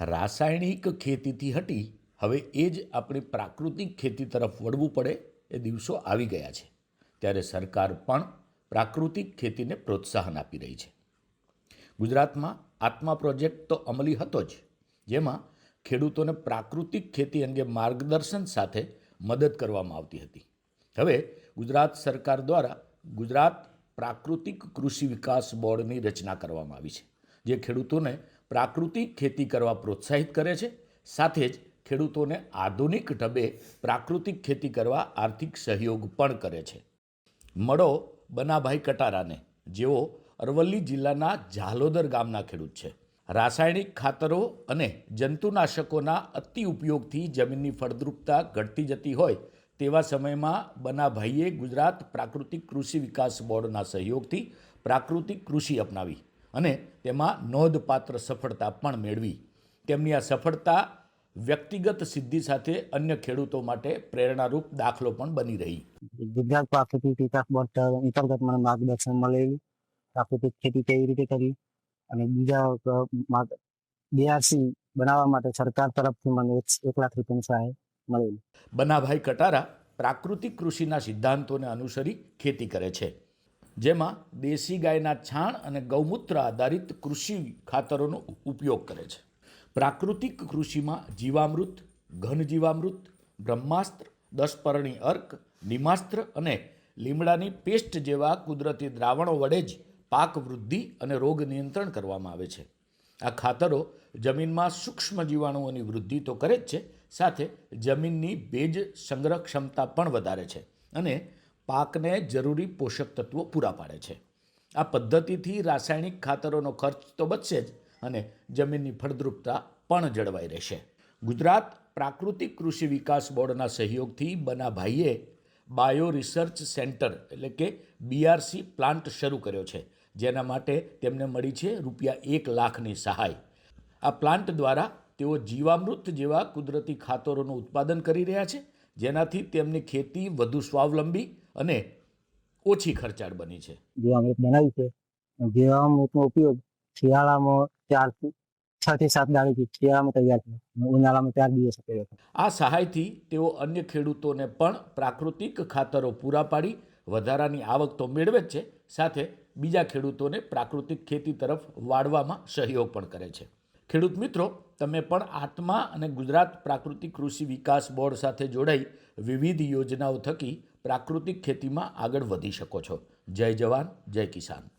રાસાયણિક ખેતીથી હટી હવે એ જ આપણી પ્રાકૃતિક ખેતી તરફ વળવું પડે એ દિવસો આવી ગયા છે. ત્યારે સરકાર પણ પ્રાકૃતિક ખેતીને પ્રોત્સાહન આપી રહી છે. ગુજરાતમાં આત્મા પ્રોજેક્ટ તો અમલી હતો જ, જેમાં ખેડૂતોને પ્રાકૃતિક ખેતી અંગે માર્ગદર્શન સાથે મદદ કરવામાં આવતી હતી. હવે ગુજરાત સરકાર દ્વારા ગુજરાત પ્રાકૃતિક કૃષિ વિકાસ બોર્ડની રચના કરવામાં આવી છે, જે ખેડૂતોને પ્રાકૃતિક ખેતી કરવા પ્રોત્સાહિત કરે છે. સાથે જ ખેડૂતોને આધુનિક ઢબે પ્રાકૃતિક ખેતી કરવા આર્થિક સહયોગ પણ કરે છે. મળો બનાભાઈ કટારાને. જેઓ અરવલ્લી જિલ્લાના ઝાલોદર ગામના ખેડૂત છે. રાસાયણિક ખાતરો અને જંતુનાશકોના અતિ ઉપયોગથી જમીનની ફળદ્રુપતા ઘટતી જતી હોય તેવા સમયમાં બનાભાઈએ ગુજરાત પ્રાકૃતિક કૃષિ વિકાસ બોર્ડના સહયોગથી પ્રાકૃતિક કૃષિ અપનાવી. અને તેમાં નોંધપાત્ર સફળતા પણ મેળવી. તેમની આ સફળતા વ્યક્તિગત સિદ્ધિ સાથે અન્ય ખેડૂતો માટે પ્રેરણારૂપ દાખલો પણ બની રહી. ગુજરાત પ્રાકૃતિક વિકાસ બોર્ડ અંતર્ગત મને માર્ગદર્શન મળેલું. પ્રાકૃતિક ખેતી કેવી રીતે કરવી અને બીજા બીઆરસી બનાવવા માટે સરકાર તરફથી મને એક એક લાખ રૂપિયાની સહાય મળેલી. બનાભાઈ કટારા પ્રાકૃતિક કૃષિના સિદ્ધાંતોને અનુસરી ખેતી કરે છે. જેમાં દેશી ગાયના છાણ અને ગૌમૂત્ર આધારિત કૃષિ ખાતરોનો ઉપયોગ કરે છે. પ્રાકૃતિક કૃષિમાં જીવામૃત, ઘન જીવામૃત, બ્રહ્માસ્ત્ર દસપર્ણી અર્ક, નિમાસ્ત્ર અને લીમડાની પેસ્ટ જેવા કુદરતી દ્રાવણો વડે જ પાક વૃદ્ધિ અને રોગ નિયંત્રણ કરવામાં આવે છે. આ ખાતરો જમીનમાં સૂક્ષ્મ જીવાણુઓની વૃદ્ધિ તો કરે જ છે, સાથે જમીનની ભેજ સંગ્રહ ક્ષમતા પણ વધારે છે અને પાકને જરૂરી પોષક તત્વો પૂરા પાડે છે. આ પદ્ધતિથી રાસાયણિક ખાતરોનો ખર્ચ તો બચશે જ અને જમીનની ફળદ્રુપતા પણ જળવાઈ રહેશે. ગુજરાત પ્રાકૃતિક કૃષિ વિકાસ બોર્ડના સહયોગથી બનાભાઈએ બાયો રિસર્ચ સેન્ટર એટલે કે બીઆરસી પ્લાન્ટ શરૂ કર્યો છે. જેના માટે તેમને મળી છે રૂપિયા એક લાખની સહાય. આ પ્લાન્ટ દ્વારા તેઓ જીવામૃત જેવા કુદરતી ખાતરોનું ઉત્પાદન કરી રહ્યા છે. જેનાથી તેમની ખેતી વધુ સ્વાવલંબી અને ઓછી ખર્ચાળ બની છે. જીવામૃત બનાવી છે જીવામૃતનો ઉપયોગ શિયાળામાં ચાર છ થી સાત દાડેથી શિયાળામાં તૈયાર થાય ઉનાળામાં ચાર દિવસ કર્યો છે. આ સહાયથી તેઓ અન્ય ખેડૂતોને પણ પ્રાકૃતિક ખાતરો પૂરા પાડી વધારાની આવક તો મેળવે જ છે સાથે બીજા ખેડૂતોને પ્રાકૃતિક ખેતી તરફ વાળવામાં સહયોગ પણ કરે છે. ખેડૂત મિત્રો, તમે પણ આત્મા અને ગુજરાત પ્રાકૃતિક કૃષિ વિકાસ બોર્ડ સાથે જોડાઈ વિવિધ યોજનાઓ થકી પ્રાકૃતિક ખેતીમાં આગળ વધી શકો છો. જય જવાન, જય કિસાન.